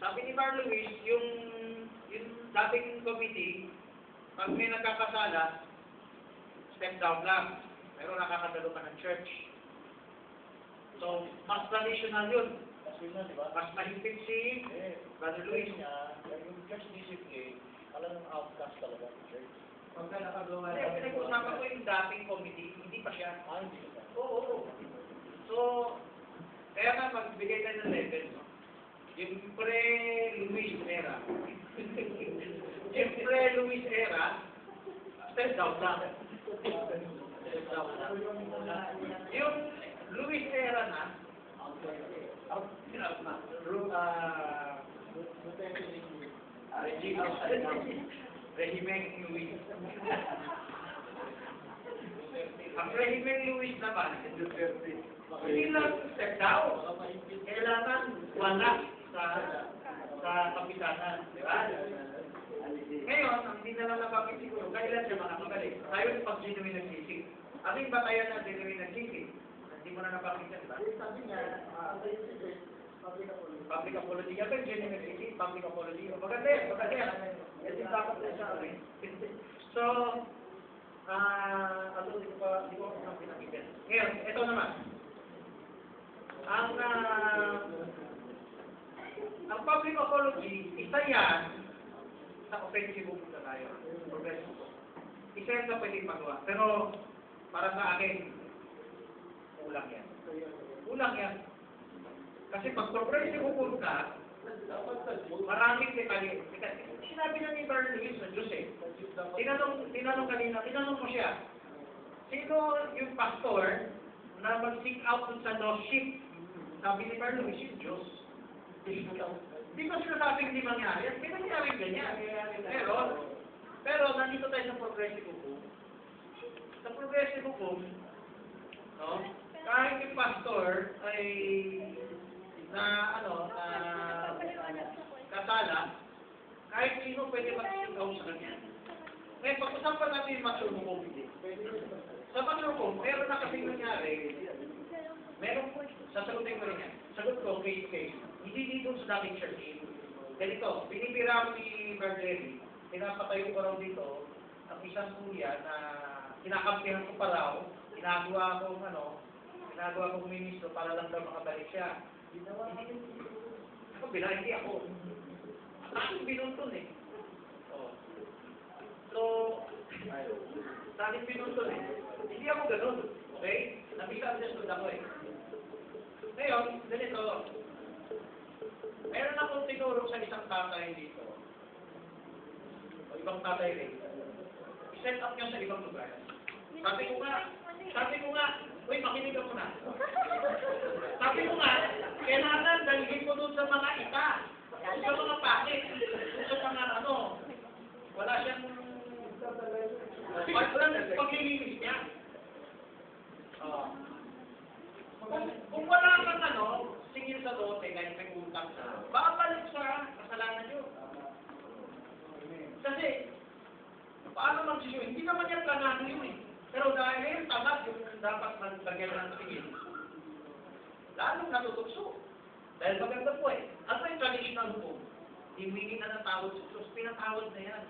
Sabi ni Mark Lewis, yung, yung dating committee, pag may nagkakasala, step down lang. Pero nakakadalo ka ng church. So, mas traditional yun. Kasi na, di ba? Mas mahigpit si Eh, Brother Luis Luis. niya, yung church discipline, talagang outcast talaga ng church. Pagka nakagawa Kasi pinag-usapan ko yung dating committee, hindi pa siya. Ah, hindi siya. Oo, oo. So, kaya nga magbigay tayo ng level, no? Yung pre-Luis era, yung pre-Luis era, step down lang. Step down lang. Yung Luis era na, Regimeng Luis. Ang Regimeng Luis naman, hindi lang step down. Kailangan wala sa sa kapitanan, di ba? Ngayon, ang hindi na lang nabanggit siguro, kailan siya makakabalik? Tayo pag may nagsisig. Ang iba tayo na may nagsisig. Hindi mo na nabanggit yan, di ba? Sabi niya, ah, Public apology. Yan ba yung genuine nagsisig? Public apology. O, Maganda yan, maganda yan. Kasi dapat na siya amin. So, ah, ano, di ko pa, di ko pa pinakinggan. Ngayon, ito naman. Ang, ah, ang public apology, isa yan sa offensive punta tayo. Progressive po. Isa yan sa pwedeng magawa. Pero, para sa akin, kulang yan. Kulang yan. Kasi pag progressive punta, maraming detalye. Sinabi na ni Bern Lewis na Diyos eh. Tinanong, tinanong kanina, tinanong mo siya, sino yung pastor na mag-seek out sa lost sheep? Sabi ni Bern Lewis, yung Diyos. Hindi ko sinasabing hindi mangyari. May nangyari ganyan. Pero, pero nandito tayo sa progressive hukum. Sa progressive hukum, no, kahit yung pastor ay na ano, na kasala, kahit sino pwede mag-ikaw sa kanya. Ngayon, pag-usapan natin yung mature hukum. Sa hukum, meron na kasing nangyari, meron sasagutin ko rin yan. Sagot ko, case case. Hindi dito sa dating church. Ganito, binibira ko ni Bergeri, pinapatayo ko raw dito, ang isang kuya na kinakampihan ko pa raw, ginagawa kong ano, ginagawa kong ministro para lang daw makabalik siya. Hindi, ako, binahindi ako. Ako binuntun eh. Oh. So, sa akin binuntun eh. Hindi ako ganun. Okay? Nabisa-understood ako eh. Ngayon, ganito. Meron akong tinuro sa isang tatay dito. O ibang tatay rin. I-set up niya sa ibang lugar. Sabi ko nga, sabi ko nga, uy, makinig ako na. Sabi ko nga, kailangan dalhin ko doon sa mga ita. Sa mga pakit. Sa mga ano. Wala siyang... Wala paglilinis niya. Oh. Kung, kung wala kang ano, singil sa lote, kahit may utang ka, babalik sa kasalanan nyo. Kasi, paano magsisuyo? Hindi naman yan planado yun eh. Pero dahil ngayon tamat yung dapat magbagyan ng singil, lalong natutukso. Dahil maganda po eh. Ano yung traditional hukum? Himingi na ng sa Diyos, pinatawad na yan.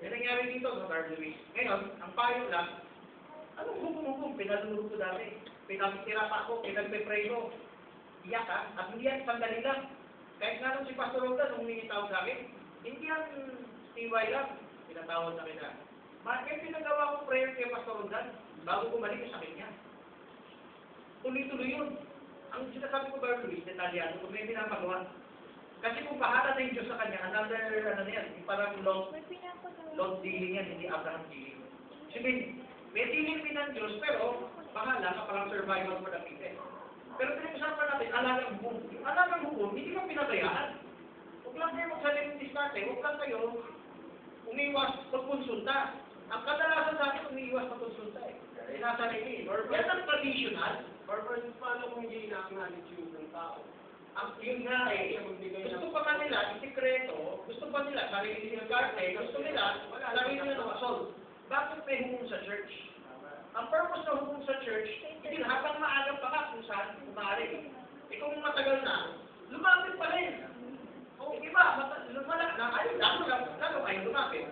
Yan nangyari dito sa Luis. Ngayon, ang payo lang, anong hukum-hukum? Pinaluro ko dati. Pinapitira pa ako, pinagpe-pray ko. Iyak ha? At hindi yan sandali lang. Kahit nga nung si Pastor Roda, nung humingi tawad sa akin, hindi yan TY lang. Pinatawad na kita. Bakit pinagawa ko prayer kay Pastor Rodan bago bumalik sa kanya? Tuloy-tuloy yun. Ang sinasabi ko ba, Luis, detalyado, kung may pinapagawa. Kasi kung bahala na yung Diyos sa kanya, another, ano na yan, yung parang long, long dealing yan, hindi Abraham dealing. Sabihin, may din ng Diyos, pero bahala ka parang survival for the people. Pero pinag-usapan natin, alagang. Yung alagang hukum, hindi mo pinabayaan. Huwag lang kayo magsalim ng diskarte, huwag lang kayo umiwas magkonsulta. Ang kadalasan sa akin, umiiwas magkonsulta eh. Sinasa ni Yan ang traditional. Purpose, paano kung hindi na-acknowledge yung ng tao? Ang yun nga eh, gusto pa kanila, isikreto, gusto pa nila, sarili nilang karte, gusto nila, sarili church. Ang purpose ng hukom sa church, hindi habang maaga pa nga kung saan kumari. Eh kung matagal na, lumapit pa rin. O iba, lumala na, ayun, lalo lang, lalo kayo lumapit.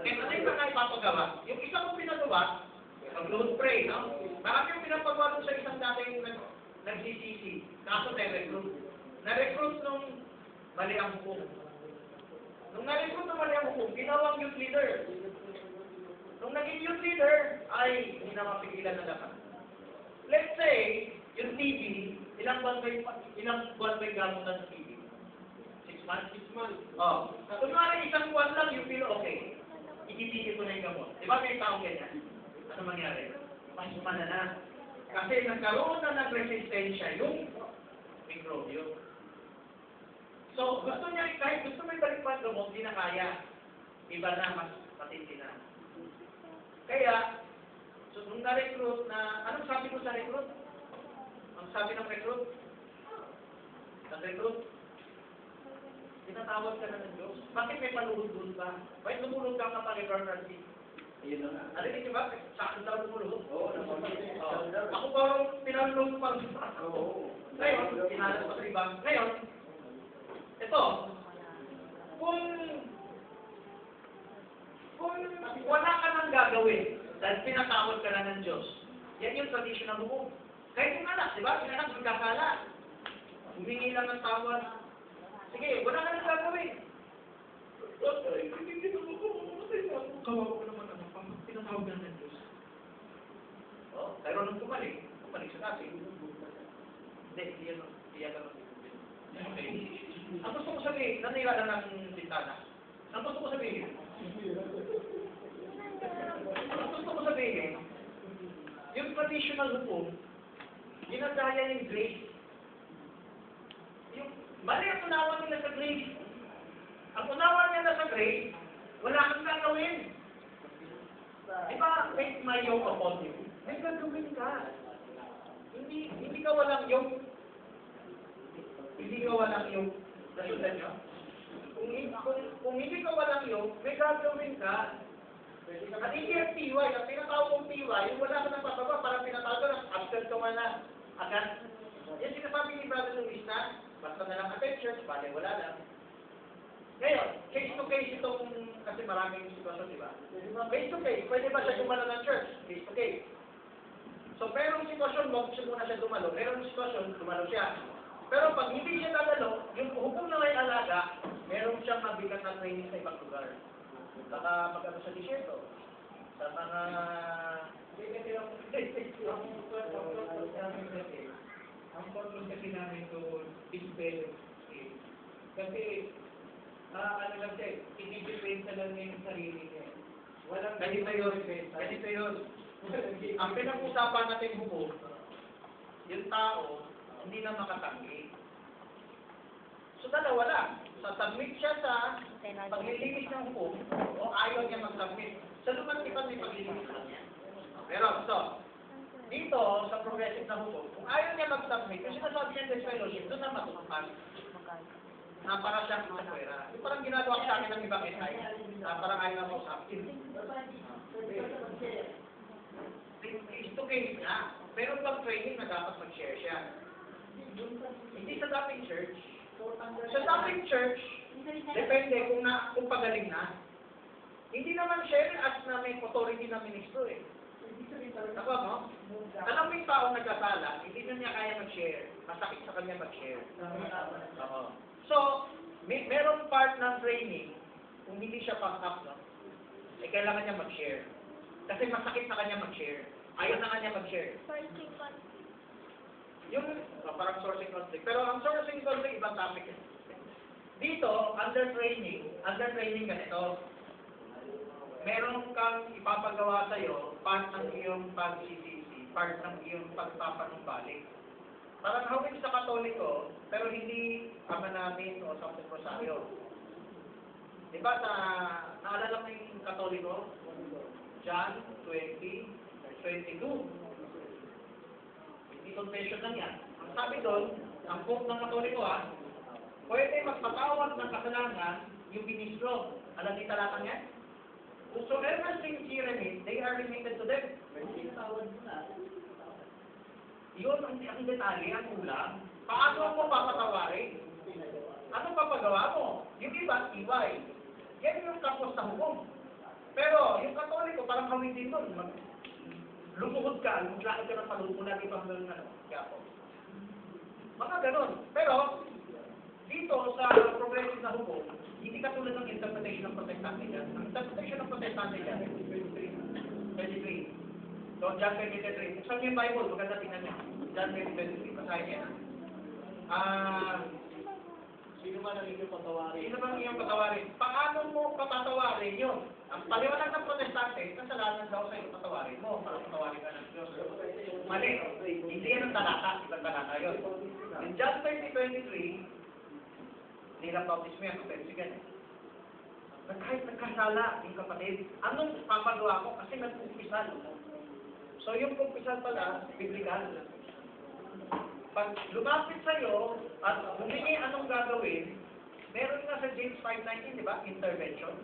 Eh ano yung mga ipapagawa? Yung isa kong pinagawa, pag-load pray, no? Marami yung pinapagawa sa isang dating nag nagsisisi, kaso na-recruit. Na-recruit nung mali ang hukom. Nung na-recruit nung mali ang hukom, ginawang youth leader. Nung naging youth leader, ay hindi na mapigilan na dapat. Let's say, yung TV, ilang buwan ba yung, ilang buwan ba yung gamutan sa TV? Six months? Six months. Oh. Kunwari isang buwan lang, you feel okay. Ikitigil ko na yung gamot. Di ba may taong ganyan? Ano mangyari? Mas umana na. Kasi nagkaroon na ng resistensya yung mikrobyo. So, gusto niya, kahit gusto mo ibalik pa gamot, hindi na kaya. Iba na, mas matindi na. Kaya, so nung na-recruit na, anong sabi ko sa recruit? Ang sabi ng recruit? Nag-recruit? Tinatawag ka na ng Diyos. Bakit may paluhod-luhod ka? Bakit lumulog ka kapag Reverend Francis? Ayun na nga. Narinig niyo ba? Sa akin daw lumulog. Oo. Oo. Ako parang pinalulong pa. Oo. Ngayon, pinalas pa sa iba. Ngayon, ito, kung kung wala ka nang gagawin dahil pinatawad ka na ng Diyos, yan yung tradition ng buko. Kahit yung anak, di ba? Yung anak magkakala. Humingi lang ng tawad. Sige, wala ka nang gagawin. Tatay, hindi mo ko. Kawawa naman pa. Pinatawag na ng Diyos. Oh, pero nung kumalik, kumalik sa kasi. Hindi, hindi yan. Hindi yan. Okay. Ang gusto ko sabihin, nanira lang ng bintana. Ang gusto ko sabihin, yung traditional hukom, ginagaya yung grace. Yung mali ang unawa nila sa grace. Ang unawa nila sa grace, wala kang gagawin. Di ba, make my yoke upon you. May gagawin ka. Hindi, hindi ka walang yoke. Hindi ka walang yoke. Nasundan nyo? Kung, kung, kung hindi ka walang yoke, may gagawin ka. At hindi ang PY, ang tinatawag kong PY, yung wala ka ng pababa, parang tinatawag ko ng absent ka na agad. Yan sinasabi ni Brother Luis na, basta na lang attend church, bale wala lang. Ngayon, case to case itong, kasi maraming sitwasyon, di ba? Case to case, pwede ba siya dumalo ng church? Case to case. So, merong sitwasyon, wag siya muna siya dumalo. Merong sitwasyon, dumalo siya. Pero pag hindi siya dadalo, yung hukom na may alaga, meron siyang mabigat na training sa ibang lugar. Baka magano sa disyerto. Sa mga... Ang purpose kasi namin doon is better skill. Kasi, ah, ano lang siya, i-defend lang niya yung sarili niya. Walang Ganito yun. Ganito yun. Ang pinag-usapan natin hukom, yung tao, hindi na makatanggi. So dalawa lang. Sasubmit siya sa paglilinis ng hukom o ayaw niya mag-submit. Sa lumantipan may paglilinis lang yan. Pero, so, dito, sa progressive na hukom, kung ayaw niya mag-submit, yung sinasabi niya sa fellowship, doon na matutupan na para siyang sa pwera. Yung parang ginagawa sa akin ng ibang SI, na parang ayaw na sa akin. Face to case na. Pero pag training na dapat mag-share siya. Hindi sa dating church. Sa dating church, depende kung na kung pagaling na. Hindi naman share as na may authority na ministro eh. Ako mo? Alam mo yung taong nagkasala, hindi na niya kaya mag-share. Masakit sa kanya mag-share. Oo. So, may, merong part ng training, kung hindi siya pang up, no? Eh, kailangan niya mag-share. Kasi masakit sa kanya mag-share. Ayaw na kanya mag-share. Yung, oh, parang sourcing conflict. Pero ang sourcing conflict, ibang topic. eh. Dito, under training, under training ganito, meron kang ipapagawa sa'yo, part ng iyong pag-CCC, part ng iyong pagpapanumbalik. Parang hawin sa katoliko, pero hindi ama namin o sa Rosario. Di ba sa, naalala mo yung katoliko? John 20, 22. Confession lang yan. Ang sabi doon, ang quote ng katoliko ha, pwede magpatawad ng kasalanan yung ministro. Alam niyo talatang yan? Whosoever sincere in it, they are remitted to them. Yun ang, ang detalye, ang kulang. Paano mo papatawarin? Ano papagawa mo? Yung iba, iway. Yan yung kapos sa hukom. Pero, yung katoliko, parang kawin din doon. Lumuhod ka, lumakad ka ng palumpo lagi pa hanggang ano, Quiapo. Mga ganon. Pero, dito sa progressive na hukom, hindi katulad ng interpretation ng protestante dyan. Ang interpretation ng protestante dyan, 23. So, John 23. Buksan niyo yung Bible, maganda tingnan niyo. John 23. Basahin niya. Ah, Sino man ang inyong patawarin? Sino bang iyong patawarin? Paano mo patatawarin yun? Ang paliwanag ng protestante, kasalanan daw sa'yo, patawarin mo. Para patawarin ka ng Diyos. Mali. Hindi yan ang talata. Ibang talata yun. In John 20:23, nilang bautismo yan, kapensigan eh. Na kahit nagkasala yung kapatid, anong papagawa ko? Kasi nagkumpisal. So yung kumpisal pala, biblikal. Pag lumapit sa'yo at humingi anong gagawin, meron nga sa James 5.19, di ba? Intervention.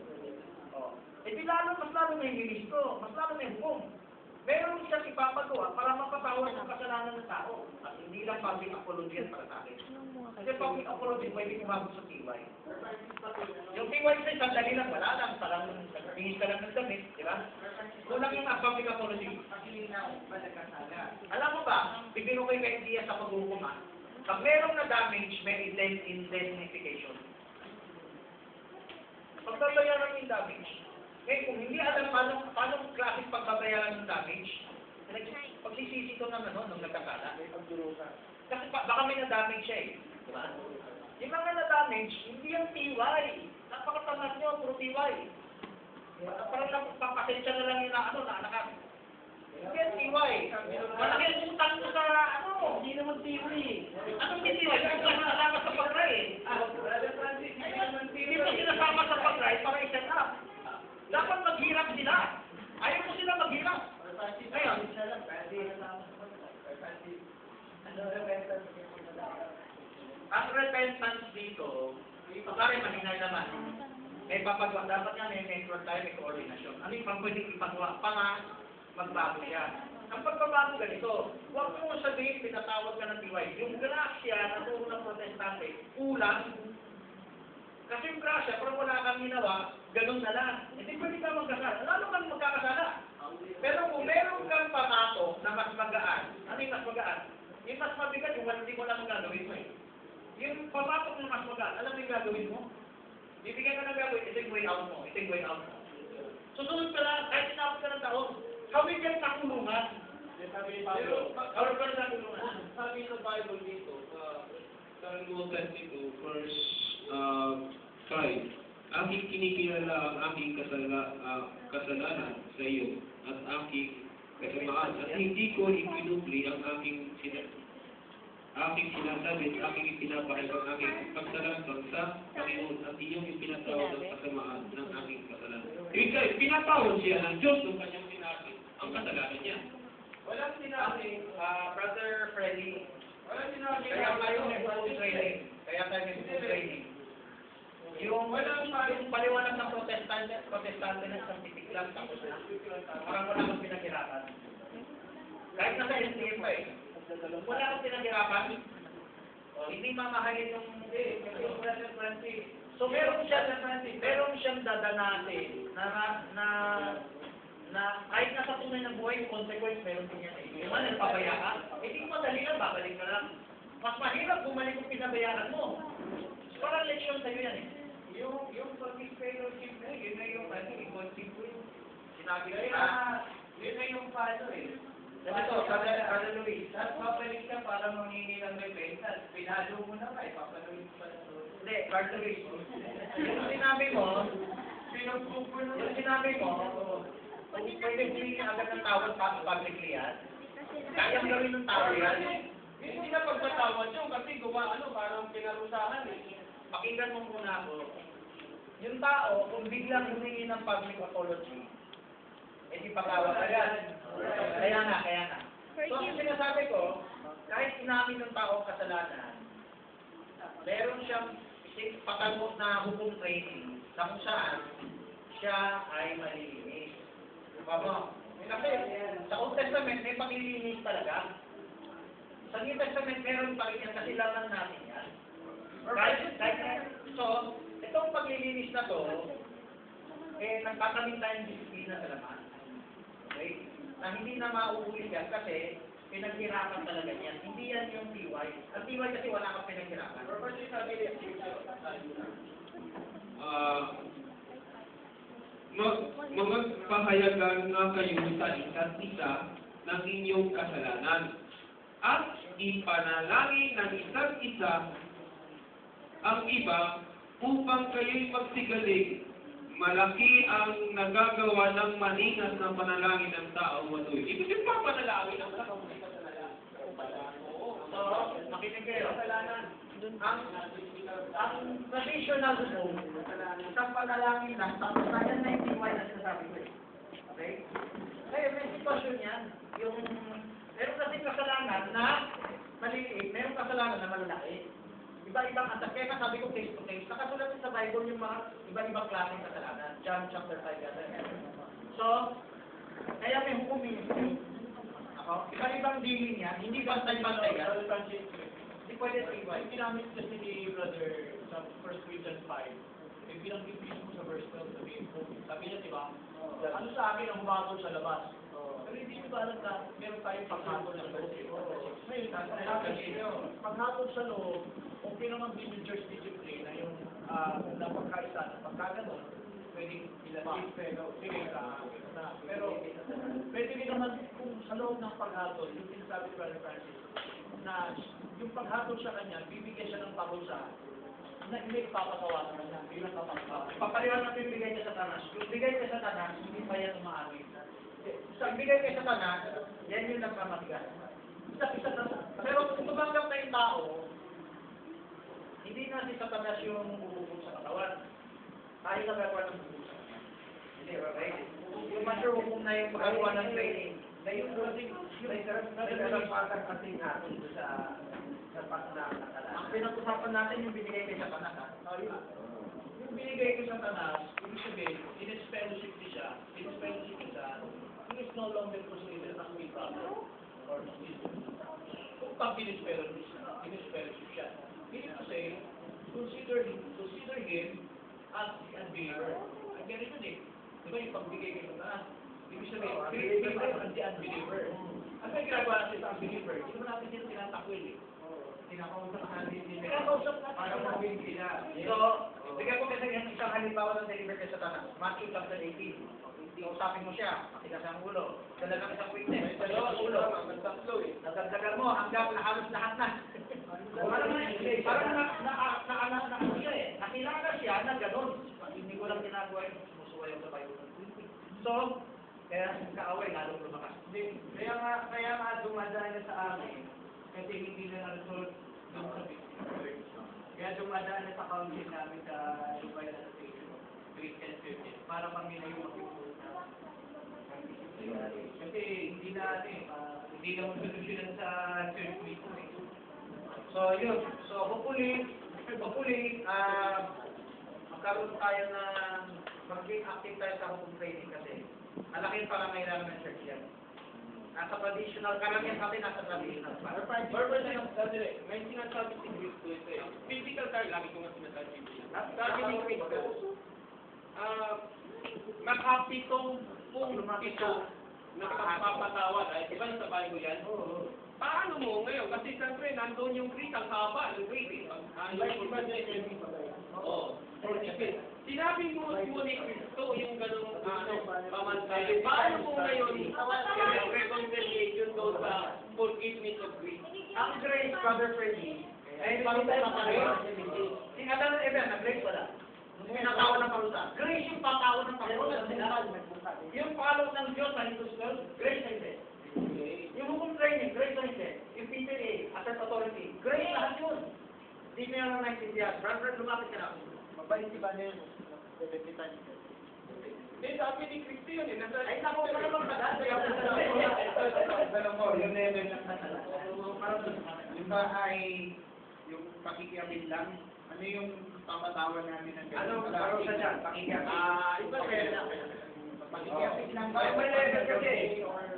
Oh. E di lalo, mas lalo yung listo, mas lalo yung hukom. Meron siya ipapagawa para mapatawad ng kasalanan ng tao. At hindi lang public apology para sa akin. Kasi public apology pwede kumabot sa TY. Yung TY sa sandali lang, wala lang. Parang nagpingis ka lang ng damit, di ba? Kulang yung public apology. Alam mo ba, bibiro kayo kay idea sa paghuhukuma, pag merong na damage, may indem- indemnification. Pagbabayaran yung damage. Eh, kung hindi alam paano, paano klaseng pagbabayaran ng damage, pagsisisi ko ng ano, nung nagkakala. Kasi pa, baka may na-damage siya eh. Di ba? Yung mga na-damage, hindi yung TY. Napakatangat nyo, puro TY. Parang napapasensya na lang yung na, ano, na anak Hindi yan TY. Malaki ang utang ko sa ano. Hindi naman TY. Anong hindi TY? Hindi naman kasama sa pag-try eh. Hindi mo sinasama sa pag-try para i-set up. Dapat maghirap sila. Ayaw mo sila maghirap. Ngayon, ang repentance dito, pagkari mahinay naman. May papagawa, dapat nga may network tayo, may coordination. Ano yung pwedeng ipagawa pa magbago siya. Ang pagbabago ganito, huwag mo sabihin pinatawag ka ng TY. Yung grasya na turo ng protestante, kulang. Kasi yung grasya, parang wala kang ginawa, ganun na lang. Hindi pwede ka magkasala. Lalo kang magkakasala. Pero kung meron kang pamato na mas magaan, ano yung mas magaan? Yung mas mabigat, yung hindi mo lang gagawin mo eh. Yung pamatok na mas magaan, alam mo yung gagawin mo? Bibigyan ka ng gagawin, ito yung way out mo, ito yung way out mo. Susunod ka lang, kahit tinapos ka ng taon, hawig ka sa kulungan. Sabi ni Pablo, Hawig ka sa kulungan. sabi sa Bible dito, sa New 22, verse uh, 5, Aking kinikilala ang aking kasala, ah, kasalanan sa iyo at aking kasamaan at hindi ko ikinupli ang aking sina aking sinasabi at aking ipinapakita ang aking pagsalansang sa Panginoon at iyong ipinatawad ang kasamaan ng aking kasalanan. Ibig sabihin, pinatawad siya ng Diyos ng kanyang sinabi ang kasalanan niya. Walang sinabi, ah, Brother Freddy, Walang sinabi kaya tayo may full training. Kaya tayo may full training. Yung, yung paliwanag ng protestante, protestante ng scientific lang, tapos na. Parang wala kang pinaghirapan. Kahit nasa SDM pa eh. Wala kang pinaghirapan. O, hindi mamahalin yung, yung Brother Francis. So meron siya, meron siyang dadanasin na, na, na kahit nasa tunay ng buhay, yung consequence meron din yan eh. Yung man, nagpapaya ka, hindi madali lang, babalik ka lang. Mas mahirap bumalik kung pinabayaan mo. Parang leksyon sa'yo yan eh. Yung, yung service fellowship mo, yun na yung ano, i-conceive ko yun. Sinabi ko Kaya, yun na yung paano eh. Ganito, Brother, Brother Luis. Tapos papalik ka para mangingi ng repentance. Pinalo mo na ka eh, papaluin pa na. Hindi, Brother Luis. Yung sinabi mo, Pinagpupo na yung sinabi mo, kung pwede humingi agad ng tawad pa publicly yan, kayang gawin ng tao yan. Hindi na pagpatawad yun kasi gawa ano, parang pinarusahan eh. Pakinggan mo muna ako. Yung tao, kung biglang humingi ng public apology, eh di patawad agad. Kaya nga, kaya nga. So, ang sinasabi ko, kahit inamin ng tao kasalanan, meron siyang patanggap na hukum training na kung saan siya ay malilinis. Diba mo? Kasi sa Old Testament may paglilinis talaga. Sa New Testament meron pa rin yan kasi laman natin yan. Kahit, kahit, so, itong paglilinis na to, eh, nagtatanim tayong disiplina sa laman. Okay? Na hindi na mauulit yan kasi pinaghirapan talaga yan. Hindi yan yung TY. Ang TY kasi wala kang pinaghirapan. Sabi Ah, mag magpahayagan nga kayo sa isa't isa ng inyong kasalanan at ipanalangin ng isa't isa ang iba upang kayo'y magsigaling. Malaki ang nagagawa ng maningas na panalangin ng tao matuloy. Ibig sabihin pa panalangin ang tao may kasalanan. So, makinig kayo. Ang, ang traditional mo, isang panalangin lang, tapos na yan na yung TY na sinasabi ko eh. Okay? Kaya may sitwasyon yan. Yung, meron kasi kasalanan na maliliit, meron kasalanan na malalaki. Iba-ibang attack. Kaya sabi ko face to face. Nakasulat sa Bible yung mga iba-ibang klaseng kasalanan. John chapter 5 yata. So, kaya may hukom ministry. Ako, iba-ibang dealing yan. Hindi bantay-bantay yan. Hindi pwede sa iba. Yung ginamit kasi ni brother sa 1 Corinthians 5, yung binanggit mismo sa verse 12, sabi, niya, di ba? Ano sa akin ang humatol sa labas? Pero hindi nyo ba alam na meron tayong paghatol ng loob? Ngayon, paghatol sa loob, okay naman din yung church discipline na yung uh, napagkaisa, pagka ganun, pwedeng ilapit, pero sige. Na, pero, pwede rin naman kung sa loob ng paghatol, yung sinasabi ni Brother Francis, na yung paghatol sa kanya, bibigyan siya ng parusa na hindi papatawa sa kanya, bilang kapagpapawa. Papaliwan natin bigay niya sa tanas. Yung bigay niya sa tanas, hindi pa yan umaamit. Sa bigay niya sa tanas, yan yung nagkamatigas. Isa-isa na. Pero kung tumanggap na yung tao, hindi na si Satanas yung bububog sa katawan. Tayo na gagawa ng bubog sa katawan. Hindi, okay? Yung mature hukum na yung paggawa ng training. Na yung kasi, may karapatan kasi natin sa sa pagkakatalan. Ang pinag-usapan natin yung binigay kay Satanas. ha? Oh, yun. Yung binigay ko sa tanas, ibig sabihin, niya siya, siya, is no longer considered as my brother or sister. Kung pag in-fellowship siya. Meaning to say, consider him, consider him as the unbeliever. Ang ganun yun eh. Di ba yung pagbigay kay sa tanas? Ibig sabihin, treat him as the unbeliever. Ano yung ginagawa natin sa unbeliever? Hindi mo natin sila tinatakwil eh. Tinakausap natin din. Kinakausap natin. Para mawin sila. So, bigyan ko kasi yung isang halimbawa ng deliver kay Satanas. Matthew chapter 18. Kausapin mo siya, matigas ang ulo. Dala ng isang witness, dala ang ulo. Nadagdagan mo hanggang halos lahat na. parang parang na, na, na, na, na, siya eh. Nakilala siya na gano'n. Hindi ko lang ginagawa yung sumusuwayaw sa Bible. So, kaya kaaway lalong lumakas. Kaya nga, kaya nga dumadaan na sa amin, kasi hindi na nasunod doon sa business. Kaya dumadaan na sa council namin sa Dubai na sa Christian Churches para kami na yung. Kasi hindi na ano eh, hindi na magsolusyonan sa church mismo eh. So, yun. So, hopefully, hopefully, ah, magkaroon tayo na maging active tayo sa hukum training kasi malaking pangangailangan ng church yan. Nasa traditional, karamihan atin nasa traditional pa. Purpose ng sandali, may sinasabi si Cristo ito eh. Physical car, lagi ko nga sinasabi sabi ni Cristo, ah, nakapitong pong pito na pagpapatawad. Ay, iba sa Bible yan? Paano mo ngayon? Kasi siyempre, nandun yung Greek, ang haba ng Greek. eh. Ah, yung Oo. Sinabi mo mo ni Cristo yung ganong ano, pamantay. Paano mo ngayon reconciliation doon sa forgiveness of grace? Ang grace, Brother Freddy, ay parusa na pareho. Si Adan na Eben, nag-grace wala. Nung pinatawa ng parusa. Grace yung patawa ng parusa. Yung follow ng Diyos sa Hitus grace na hindi. Yung hukum training, grace na hindi. Yung PTA, asset authority, grace lahat yun. Hindi mo yung naintindihan. Brother, lumapit ka na. Mabait si Banel, 70 times. Hindi, sabi ni Cristo yun eh. Ay, naku, ka naman ka Alam mo, yung level ng Yung ba ay yung pakikiamin lang? Ano yung papatawan namin ng Ano, parusa dyan? Pakikiamin. Ah, iba rin. Pakikiamin lang. May may level kasi.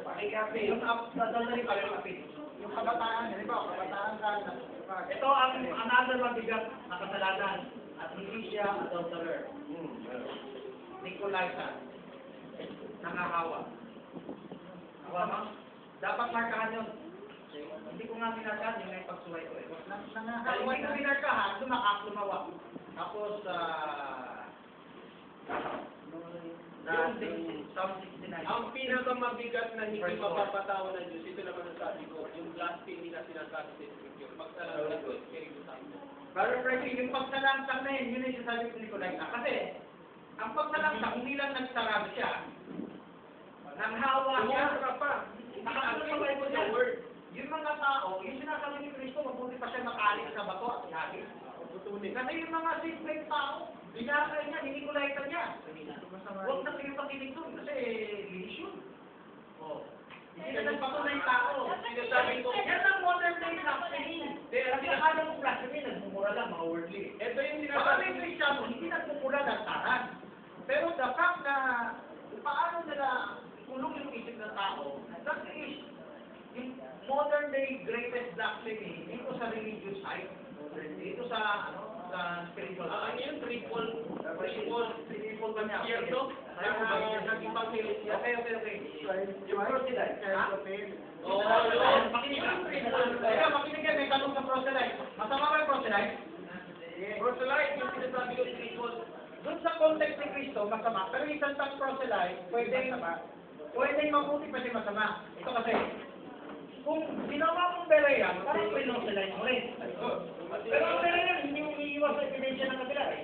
Pakikiamin. Yung up, dadalhin pa yung apit. Yung kabataan, ba? Kabataan ka. Ito ang another mabigat na kasalanan at hindi siya adulterer. Nicolaita, nangahawa. Tama? Dapat markahan yun. Hindi ko nga minarkahan yung may pagsuway ko eh. Nang- Nangahawa, hindi ko minarkahan, lumakas, lumawa. Tapos, ah... Uh, Psalm 69. Ang pinakamabigat na hindi mapapatawan ng Diyos, ito naman ang sabi ko, yung blasphemy na sinasabi sa Scripture. Pagsalang ng Diyos, Espiritu Santo. Brother Frankie, yung pagsalangtang na yun, yun yung sinasabi ko ni Nicolaita. Kasi, ang pagsalangtang, hindi lang nagsarado siya. Nanghawa siya. Tumura pa. Nakakasabay ko sa word. Yung mga tao, yung sinasabi ni Kristo, mabuti pa siya makalit sa bato at ihagis. Kasi yung mga simpleng tao, binakay niya, hinikulaita niya. Huwag na kayo pakinig doon, kasi linis yun. Oh. Hindi na nagpatunay tao. Sinasabi ko, Yan ang modern day blasphemy. Kaya akala mo blasphemy, nagmumura lang, mga worldly. ito yung sinasabi may Kristiyano, hindi nagmumura ng tahan. Pero the fact na paano nila kulong yung isip ng tao, that is modern day greatest blasphemy dito sa religious side, dito sa ano sa spiritual Ah, ano side. yun? Triple, triple, Triple ba niya? Cierto? Ah, Nag-evangelize niya. Okay, okay, okay. Yung proselyte. Oo, yun. makinig ka. Yung. Teka, makinig ka, may tanong sa proselyte. Masama ba yung proselyte? Proselyte, yung sinasabi ko, triple. Doon sa context ni Kristo, masama. Pero yung isang tang proselyte, pwedeng, pwedeng mabuti pa siya masama. Ito kasi, kung ginawa mong pera yan, parang pwede nung sila yung rin. Pero ang pera yan, hindi mo iiwas sa ebidensya ng kabila eh.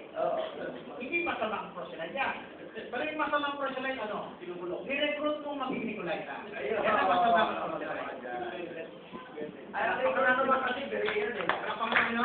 Hindi masama ang prosela niya. Pero yung masama ang prosela yung ano, nirecruit mong maging Nicolai ka. Yan ang masama ang prosela. Ay, ako na naman kasi, very yan eh. Kapag ano,